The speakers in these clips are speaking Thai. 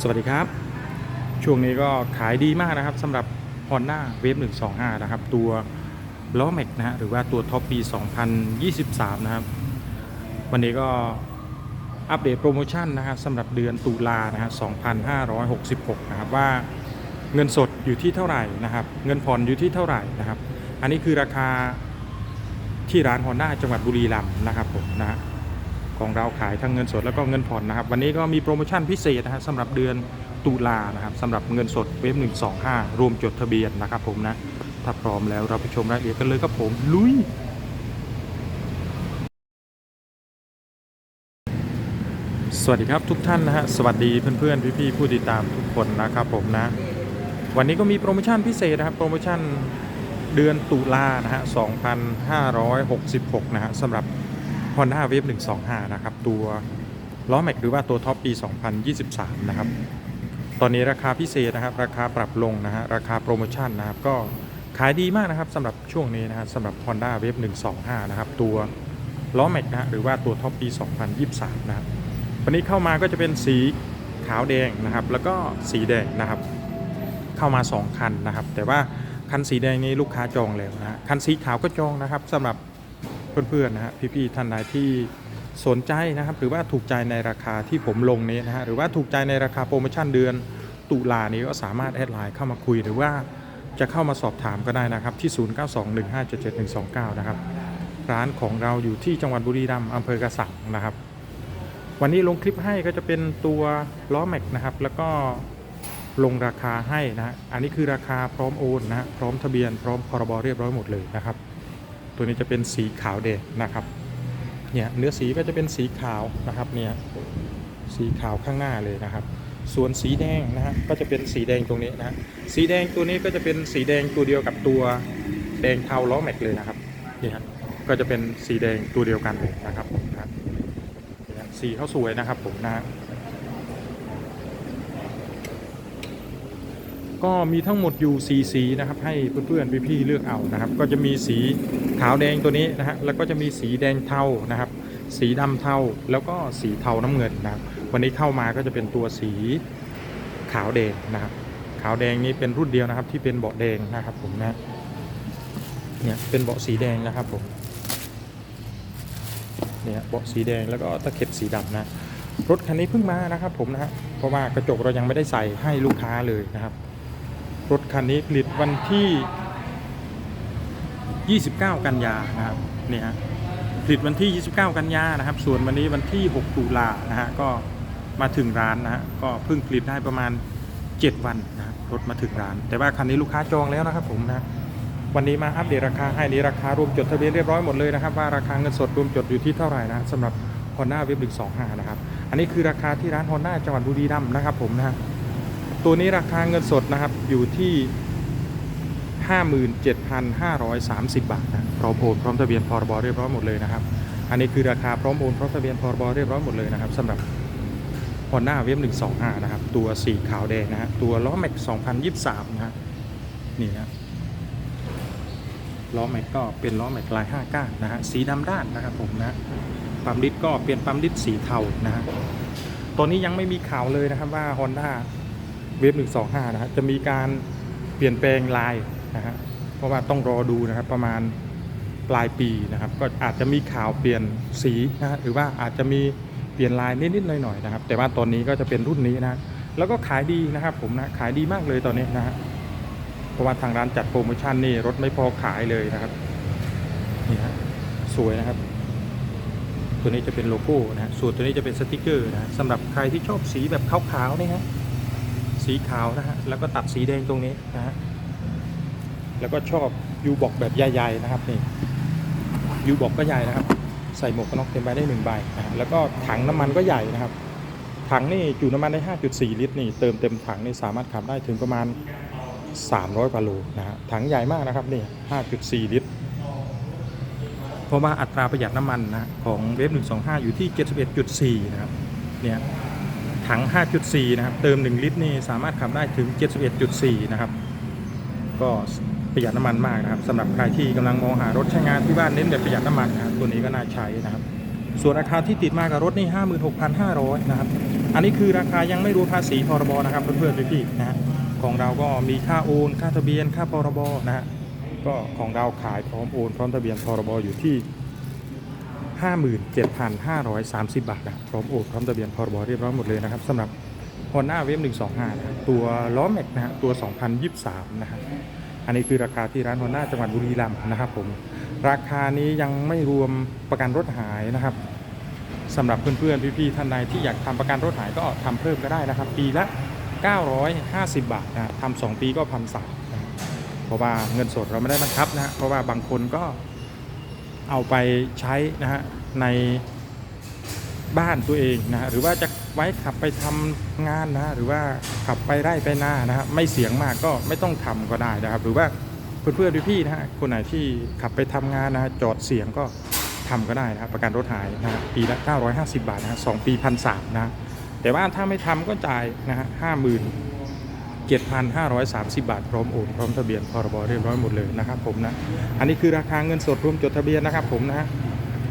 สวัสดีครับ ช่วงนี้ก็ขายดีมากนะครับสำหรับ Honda Wave 125 นะครับ ตัวล้อแม็กนะฮะหรือว่าตัวท็อปปี 2023 นะครับ วันนี้ก็อัปเดตโปรโมชั่นนะฮะสำหรับเดือนตุลานะฮะ2566 นะครับว่าเงินสดอยู่ที่เท่าไหร่นะครับ เงินผ่อนอยู่ที่เท่าไหร่นะครับ อันนี้คือราคาที่ร้าน Honda จังหวัดบุรีรัมย์นะครับผมนะ ของเราขายทั้งเงินสดแล้วก็เงินผ่อนนะครับ วันนี้ก็มีโปรโมชั่นพิเศษนะฮะสำหรับเดือนตุลานะครับสำหรับเงินสดเวฟ125 รวมจดทะเบียนนะครับผมนะ ถ้าพร้อมแล้วเราไปชมรายละเอียดกันเลยครับผมลุยสวัสดีครับทุกท่านนะฮะสวัสดีเพื่อนๆพี่ๆผู้ติดตามทุกคนนะครับผมนะ วันนี้ก็มีโปรโมชั่นพิเศษนะครับโปรโมชั่นเดือนตุลานะฮะ 2566 นะฮะสำหรับ Honda Wave 125 นะครับ ตัวล้อแม็กหรือว่าตัวท็อปปี 2023 นะครับ ตอนนี้ราคาพิเศษนะครับ ราคาปรับลงนะฮะราคาโปรโมชั่นนะครับ ก็ขายดีมากนะครับสำหรับช่วงนี้นะฮะสำหรับ Honda Wave 125 นะครับ ตัวล้อแม็กนะฮะหรือว่าตัวท็อปปี 2023 นะครับวันนี้เข้ามาก็จะเป็นสีขาวแดงนะครับ แล้วก็สีแดงนะครับ เข้ามา 2 คันนะครับ แต่ว่าคันสีแดงนี้ลูกค้าจองแล้วนะฮะคันสีขาวก็จองนะครับสำหรับ เพื่อนๆนะฮะพี่ๆท่านใดที่สนใจนะครับหรือว่าถูกใจในราคาที่ผมลงนี้นะฮะหรือว่าถูกใจในราคาโปรโมชั่นเดือนตุลานี้ก็สามารถแอดไลน์เข้ามาคุยหรือว่าจะเข้ามาสอบถามก็ได้นะครับที่ 0921577129 นะครับ ร้านของเราอยู่ที่จังหวัดบุรีรัมย์อำเภอกระสังนะครับ วันนี้ลงคลิปให้ก็จะเป็นตัวล้อแม็กนะครับ แล้วก็ลงราคาให้นะ อันนี้คือราคาพร้อมโอนนะฮะพร้อมทะเบียนพร้อมพรบเรียบร้อยหมดเลยนะครับ ตัวนี้จะเป็นสีขาวแดงนะครับเนี่ยเนื้อสีก็จะเป็นสีขาวนะครับเนี่ยสีขาวข้างหน้าเลยนะครับ ส่วนสีแดงนะฮะก็จะเป็นสีแดงตรงนี้นะสีแดงตัวนี้ก็จะเป็นสีแดงตัวเดียวกับตัวแดงเทาล้อแม็กเลยนะครับเนี่ยฮะก็จะเป็นสีแดงตัวเดียวกันเลยนะครับนะสีเขาสวยนะครับผมนะฮะ ก็มีทั้งหมดอยู่สีสีนะครับ ให้เพื่อนๆพี่ๆเลือกเอานะครับ ก็จะมีสีขาวแดงตัวนี้นะฮะแล้วก็จะมีสีแดงเทานะครับ สีดำเทาแล้วก็สีเทาน้ำเงินนะครับ วันนี้เข้ามาก็จะเป็นตัวสีขาวแดงนะครับ ขาวแดงนี้เป็นรุ่นเดียวนะครับ ที่เป็นเบาะแดงนะครับผมนะเนี่ยเป็นเบาะสีแดงนะครับผมเนี่ยเบาะสีแดงแล้วก็ตะเข็บสีดำนะรถคันนี้เพิ่งมานะครับผมนะฮะเพราะว่ากระจกเรายังไม่ได้ใส่ให้ลูกค้าเลยนะครับ รถคันนี้ผลิตวันที่ 29 กันยานะครับเนี่ยฮะผลิตวันที่ 29 กันยานะครับ ส่วนวันนี้วันที่ 6 ตุลานะฮะก็มาถึงร้านนะฮะก็เพิ่งผลิตได้ประมาณ 7 วันนะครับรถมาถึงร้าน แต่ว่าคันนี้ลูกค้าจองแล้วนะครับผมนะวันนี้มาอัปเดตราคาให้นี้ราคารวมจดทะเบียนเรียบร้อยหมดเลยนะครับว่าราคาเงินสดรวมจดอยู่ที่เท่าไหร่นะสำหรับ Honda w a v 125 นะครับ อันนี้คือราคาที่ร้าน Honda จังหวัดบุรีรัมย์นะครับผมนะ ตัวนี้ราคาเงินสดนะครับอยู่ที่ 57,530 บาทนะพร้อมโอนพร้อมทะเบียนพรบเรียบร้อยหมดเลยนะครับ อันนี้คือราคาพร้อมโอนพร้อมทะเบียนพรบเรียบร้อยหมดเลยนะครับสำหรับ Honda w a v 125 นะครับ ตัวสีขาวแดงนะฮะตัวล้อแม็ก 2023 นะฮะนี่นะล้อแม็กก็เป็นล้อแม็กลาย 5 ก้านนะฮะสีดำด้านนะครับผมนะปั๊มดิสก็เปลี่ยนปั๊มดิสสีเทานะฮะตัวนี้ยังไม่มีข่าวเลยนะครับว่า Honda w a v 125 นะฮะจะมีการเปลี่ยนแปลงลายนะฮะเพราะว่าต้องรอดูนะครับประมาณปลายปีนะครับ ก็อาจจะมีข่าวเปลี่ยนสีนะฮะหรือว่าอาจจะมีเปลี่ยนลายนิดๆหน่อยๆนะครับ แต่ว่าตอนนี้ก็จะเป็นรุ่นนี้นะแล้วก็ขายดีนะครับผมนะขายดีมากเลยตอนนี้นะฮะเพราะว่าทางร้านจัดโปรโมชั่นนี่รถไม่พอขายเลยนะครับนี่ฮะสวยนะครับ ตัวนี้จะเป็นโลโก้นะฮะส่วนตัวนี้จะเป็นสติกเกอร์นะฮะสำหรับใครที่ชอบสีแบบขาวๆนี่ฮะ สีขาวนะฮะแล้วก็ตัดสีแดงตรงนี้นะฮะแล้วก็ชอบยูบอกแบบใหญ่ๆนะครับนี่ยูบอกก็ใหญ่นะครับ ใส่หมวกกันน็อกเต็มใบได้หนึ่งใบนะฮะแล้วก็ถังน้ำมันก็ใหญ่นะครับ ถังนี่จุน้ำมันได้ 5.4 ลิตรนี่เติมเต็มถังนี่สามารถขับได้ถึงประมาณ 300กว่าโลนะฮะถังใหญ่มากนะครับนี่ 5.4 ลิตรเพราะว่าอัตราประหยัดน้ำมันนะของเวฟ125 อยู่ที่ 71.4 นะครับ เนี่ย ถัง 5.4 นะครับ เติม 1 ลิตรนี่สามารถขับได้ถึง 71.4 นะครับ ก็ประหยัดน้ำมันมากนะครับสำหรับใครที่กำลังมองหารถใช้งานที่บ้านเน้นแบบประหยัดน้ำมันนะครับตัวนี้ก็น่าใช้นะครับ ส่วนราคาที่ติดมากับรถนี่56,500 นะครับ อันนี้คือราคายังไม่รวมภาษีพรบนะครับเพื่อนๆพี่ๆนะฮะของเราก็มีค่าโอน ค่าทะเบียน ค่าพรบนะฮะก็ของเราขายพร้อมโอน พร้อมทะเบียนพรบอยู่ที่ 57,530 บาทนะพร้อมโอนพร้อมทะเบียนพรบเรียบร้อยหมดเลยนะครับสำหรับ Honda Wave 125นะตัวล้อแม็กนะฮะตัว 2023 นะฮะอันนี้คือราคาที่ร้าน Honda จังหวัดบุรีรัมย์นะครับผมราคานี้ยังไม่รวมประกันรถหายนะครับสำหรับเพื่อนๆพี่ๆท่านใดที่อยากทำประกันรถหายก็ทำเพิ่มก็ได้นะครับ ปีละ 950 บาทนะทำสองปีก็พันสามเพราะว่าเงินสดเราไม่ได้บังคับนะฮะเพราะว่าบางคนก็ เอาไปใช้นะฮะในบ้านตัวเองนะฮะหรือว่าจะไว้ขับไปทำงานนะฮะหรือว่าขับไปไร่ไปนานะฮะไม่เสียงมากก็ไม่ต้องทำก็ได้นะครับ หรือว่าเพื่อนๆพี่ๆนะฮะคนไหนที่ขับไปทำงานนะฮะจอดเสียงก็ทำก็ได้นะครับประกันรถหายนะฮะปีละ 950 บาทนะฮะสองปีพันสามนะฮะแต่ว่าถ้าไม่ทำก็จ่ายนะฮะห้าหมื่น 7,530 บาท พร้อมโอนพร้อมทะเบียนพรบเรียบร้อยหมดเลยนะครับผมนะ อันนี้คือราคาเงินสดรวมจดทะเบียนนะครับผมนะฮะ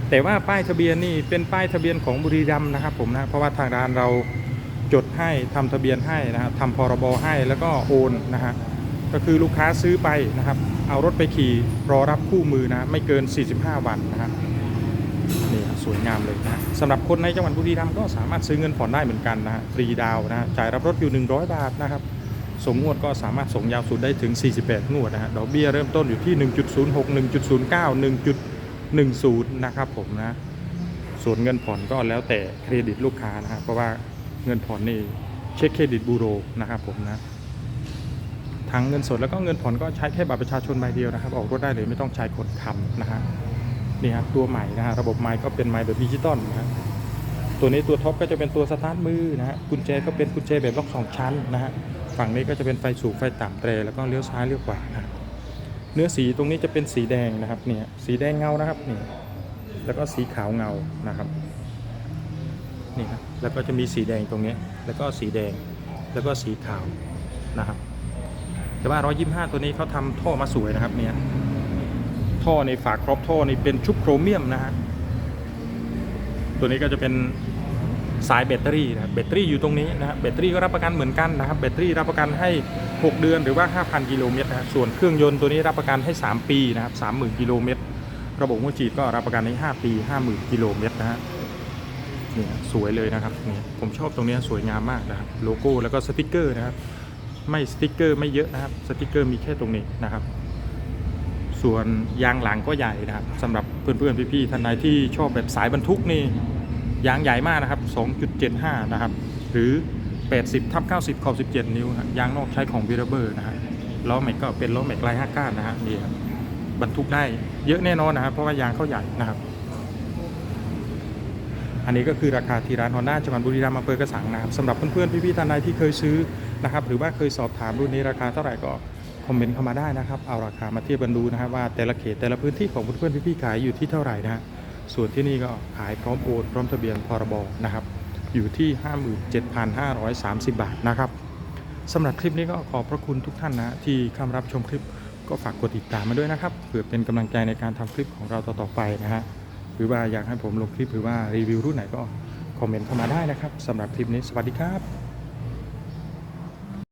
แต่ว่าป้ายทะเบียนนี่เป็นป้ายทะเบียนของบุรีรัมย์นะครับผมนะเพราะว่าทางร้านเราจดให้ทำทะเบียนให้นะครับทำพรบให้แล้วก็โอนนะฮะก็คือลูกค้าซื้อไปนะครับ เอารถไปขี่รอรับคู่มือนะไม่เกิน 45 วันนะฮะนี่ครับสวยงามเลยนะสำหรับคนในจังหวัดบุรีรัมย์ก็สามารถซื้อเงินผ่อนได้เหมือนกันนะฟรีดาวนะฮะจ่ายรับรถอยู่ 100 บาทนะครับ สมงวดก็สามารถส่งยาวสุดได้ถึง 48 งวดนะฮะดอกเบี้ยเริ่มต้นอยู่ที่ 1.06 1.09 1.10 นะครับผมนะส่วนเงินผ่อนก็แล้วแต่เครดิตลูกค้านะฮะเพราะว่าเงินผ่อนนี่เช็คเครดิตบูโรนะครับผมนะทั้งเงินสดแล้วก็เงินผ่อนก็ใช้แค่บัตรประชาชนใบเดียวนะครับ ออกรถได้เลยไม่ต้องใช้คนค้ำนะฮะนี่ฮะตัวใหม่นะฮะระบบไม้ก็เป็นไม้แบบดิจิตอลนะฮะตัวนี้ตัวท็อปก็จะเป็นตัวสตาร์ทมือนะฮะกุญแจก็เป็นกุญแจแบบล็อกสองชั้นนะฮะ ฝั่งนี้ก็จะเป็นไฟสูงไฟต่ำเตรแล้วก็เลี้ยวซ้ายเลี้ยวขวานะเนื้อสีตรงนี้จะเป็นสีแดงนะครับเนี่ยสีแดงเงานะครับนี่แล้วก็สีขาวเงานะครับนี่ครับแล้วก็จะมีสีแดงตรงนี้แล้วก็สีแดงแล้วก็สีขาวนะครับ แต่ว่า 125 ตัวนี้เขาทำท่อมาสวยนะครับเนี่ยท่อในฝาครอบท่อนี่เป็นชุบโครเมียมนะฮะตัวนี้ก็จะเป็น สายแบตเตอรี่นะแบตเตอรี่อยู่ตรงนี้นะครับแบตเตอรี่ก็รับประกันเหมือนกันนะครับแบตเตอรี่รับประกันให้ 6 เดือนหรือว่า 5,000 กิโลเมตรนะส่วนเครื่องยนต์ตัวนี้รับประกันให้ 3 ปีนะครับ30,000 กิโลเมตร ระบบหัวฉีดก็รับประกันให้5ปี 50,000 กิโลเมตรนะฮะนี่สวยเลยนะครับนี่ผมชอบตรงนี้สวยงามมากนะครับโลโก้แล้วก็สติกเกอร์นะครับไม่สติกเกอร์ไม่เยอะนะครับสติกเกอร์มีแค่ตรงนี้นะครับส่วนยางหลังก็ใหญ่นะครับสำหรับเพื่อนๆพี่ๆท่านใดที่ชอบแบบสายบรรทุกนี่ ยางใหญ่มากนะครับ 2.75 นะครับ หรือ 80ทับ90 ขอบ 17 นิ้วนะยางนอกใช้ของวีรเบอร์นะฮะล้อแม็กก็เป็นล้อแม็กลาย5ก้านนะฮะนี่ครับบรรทุกได้เยอะแน่นอนนะครับ เพราะว่ายางเขาใหญ่นะครับ อันนี้ก็คือราคาที่ร้านฮอนด้าจังหวัดบุรีรัมย์อำเภอกระสังนะครับสำหรับเพื่อนๆพี่ๆท่านใดที่เคยซื้อนะครับ หรือว่าเคยสอบถามรุ่นนี้ราคาเท่าไหร่ก็คอมเมนต์เข้ามาได้นะครับ เอาราคามาเทียบกันดูนะครับว่าแต่ละเขตแต่ละพื้นที่ของเพื่อนๆพี่ๆขายอยู่ที่เท่าไหร่นะฮะ ส่วนที่นี่ก็ขายพร้อมโอนพร้อมทะเบียนพรบนะครับ อยู่ที่ 57,530 บาทนะครับสำหรับคลิปนี้ก็ขอบพระคุณทุกท่านนะที่เข้ามารับชมคลิปก็ฝากกดติดตามมาด้วยนะครับเพื่อเป็นกำลังใจในการทำคลิปของเราต่อๆไปนะฮะหรือว่าอยากให้ผมลงคลิปหรือว่ารีวิวรุ่นไหนก็คอมเมนต์เข้ามาได้นะครับสำหรับคลิปนี้สวัสดีครับ